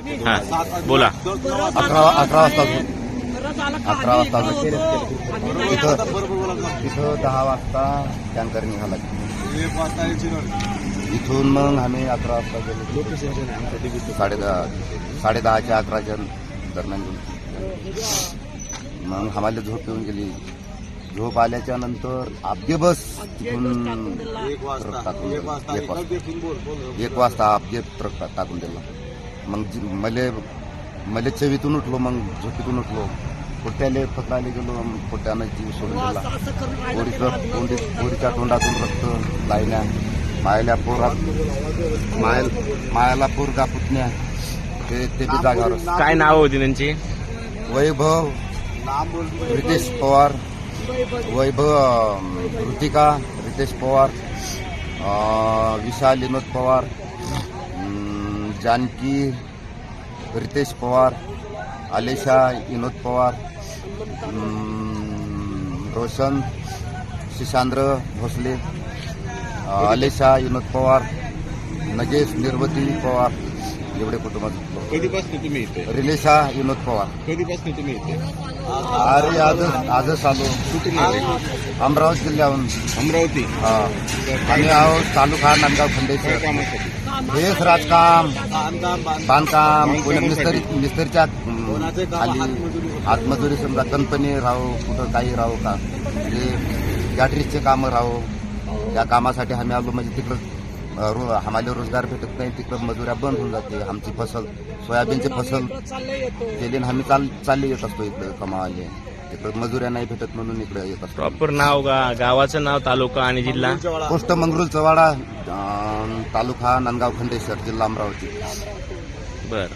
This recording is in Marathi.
हा बोला. अकरा अकरा वाजता अकरा वाजता इथं इथं दहा वाजता टँकर निघाला. इथून मग आम्ही अकरा वाजता गेलो. साडे दहा साडे दहाच्या अकराच्या दरम्यान गेलो. मग आम्हाला झोप येऊन गेली. झोप आल्याच्यानंतर आपगे बस तिथून ट्रक टाकून. एक वाजता. एक वाजता आपगे ट्रक टाकून दिला. मग मले मले चवीतून उठलो मग झोपेतून उठलो. पोट्याले पकडायला गेलो मग पोट्यानं जीव सोडून दिला पोरीचं तोंडी पोरीच्या तोंडातून रक्त लायल्या मायल्या पोरात मायल मायाला पोरगा पुतण्या ते ते बी जागावर काय नाव होती त्यांची? वैभव रितेश पवार. वैभव ऋतिका रितेश पवार विशाल विनोद पवार. जानकी रितेश पवार आलेशा विनोद पवार रोशन शिशांद्र भोसले आलेशा विनोद पवार नगेश निर्वती पवार. एवढे कुटुंबात कधीपासून तुम्ही इथे? रिलेशा विनोद पवार. कधीपासून तुम्ही इथे? अरे आजच आजच आलो कुठून आले? अमरावती जिल्ह्याहून. अमरावती? हा. आम्ही आहोत तालुका नांदगाव खंडेश्वर. कामासाठी? हेच राजकाम. बांधकाम कोणी मिस्त्री मिस्त्रीच्या खाली हातमजुरी समजा कंपनी राहो कुठं काही राहो का? म्हणजे गॅटरीजचे कामं राहो. या कामासाठी आम्ही आलो. म्हणजे तिकडं रो आम्हाला रोजगार भेटत नाही तिकडं मजुऱ्या बंद होऊन जाते. आमची फसल सोयाबीनची फसल केली आम्ही चाल चालले येत असतो इकडं कमावाले. तिकडं मजुऱ्या नाही भेटत म्हणून इकडे येत असतो. प्रॉपर नाव गा गावाचं नाव तालुका आणि जिल्हा? पोस्ट मंगरुळ चवाडा तालुका नांदगाव खंडेश्वर जिल्हा अमरावती. बर.